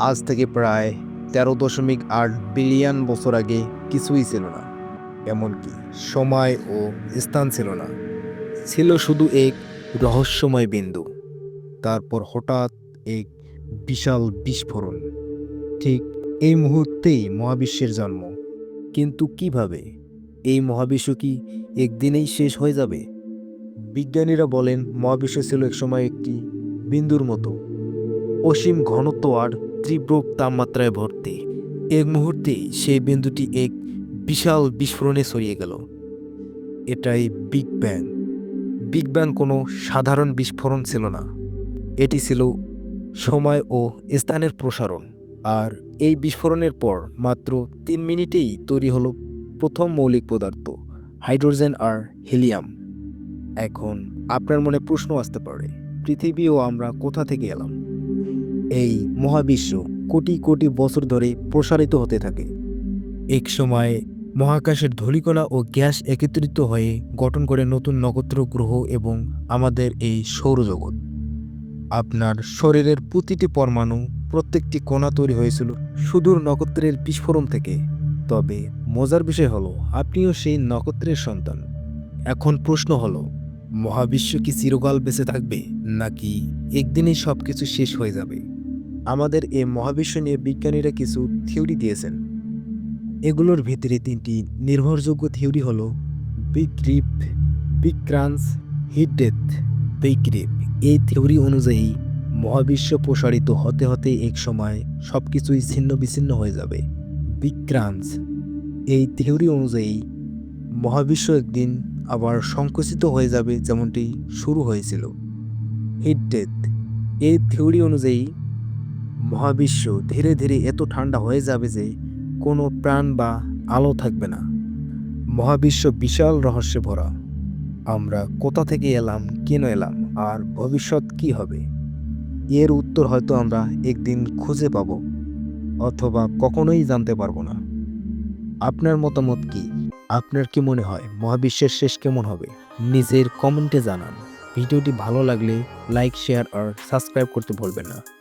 আজ থেকে প্রায় তেরো দশমিক আট বিলিয়ন বছর আগে কিছুই ছিল না, এমনকি সময় ও স্থান ছিল না। ছিল শুধু এক রহস্যময় বিন্দু, তারপর হঠাৎ এক বিশাল বিস্ফোরণ। ঠিক এই মুহূর্তেই মহাবিশ্বের জন্ম। কিন্তু কীভাবে? এই মহাবিশ্ব কি একদিনেই শেষ হয়ে যাবে? বিজ্ঞানীরা বলেন, মহাবিশ্ব ছিল একসময় একটি বিন্দুর মতো। অসীম ঘনত্ব আর তীব্র তাপমাত্রায় ভর্তি। এক মুহূর্তে সেই বিন্দুটি এক বিশাল বিস্ফোরণে ছড়িয়ে গেল। এটাই বিগ ব্যাং। বিগ ব্যাং কোনো সাধারণ বিস্ফোরণ ছিল না। এটি ছিল সময় ও স্থানের প্রসারণ। আর এই বিস্ফোরণের পর মাত্র তিন মিনিটেই তৈরি হলো প্রথম মৌলিক পদার্থ, হাইড্রোজেন আর হিলিয়াম। এখন আপনার মনে প্রশ্ন আসতে পারে, পৃথিবী ও আমরা কোথা থেকে এলাম? এই মহাবিশ্ব কোটি কোটি বছর ধরে প্রসারিত হতে থাকে। এক সময় মহাকাশের ধূলিকণা ও গ্যাস একত্রিত হয়ে গঠন করে নতুন নক্ষত্র গ্রহ এবং আমাদের এই সৌরজগৎ। আপনার শরীরের প্রতিটি পরমাণু প্রত্যেকটি কণা তৈরি হয়েছিল সুদূর নক্ষত্রের বিস্ফোরণ থেকে। তবে মজার বিষয় হলো, আপনিও সেই নক্ষত্রের সন্তান। এখন প্রশ্ন হলো, মহাবিশ্ব কি চিরকাল বেঁচে থাকবে নাকি একদিনেই সব কিছু শেষ হয়ে যাবে? আমাদের এই মহাবিশ্ব নিয়ে বিজ্ঞানীরা কিছু থিওরি দিয়েছেন। এগুলোর ভিতরে তিনটি নির্ভরযোগ্য থিওরি হলো big rip big crunch heat death big এই থিওরি অনুযায়ী মহাবিশ্ব প্রসারিত হতে হতে এক সময় সব কিছুই ছিন্ন বিচ্ছিন্ন হয়ে যাবে। বিগ ক্রান্স এই থিওরি অনুযায়ী মহাবিশ্ব একদিন আবার সংকুচিত হয়ে যাবে যেমনটি শুরু হয়েছিল। হিট ডেথ এই থিওরি অনুযায়ী মহাবিশ্ব ধীরে ধীরে এত ঠান্ডা হয়ে যাবে যে কোনো প্রাণ বা আলো থাকবে না। মহাবিশ্ব বিশাল রহস্যে ভরা। আমরা কোথা থেকে এলাম, কেন এলাম, আর ভবিষ্যৎ কি হবে? এর উত্তর হয়তো আমরা একদিন খুঁজে পাব, অথবা কখনোই জানতে পারব না। আপনার মতামত কি? আপনার কি মনে হয় মহাবিশ্বের শেষ কেমন হবে? নিজের কমেন্টে জানান। ভিডিওটি ভালো লাগলে লাইক, শেয়ার আর সাবস্ক্রাইব করতে ভুলবেন না।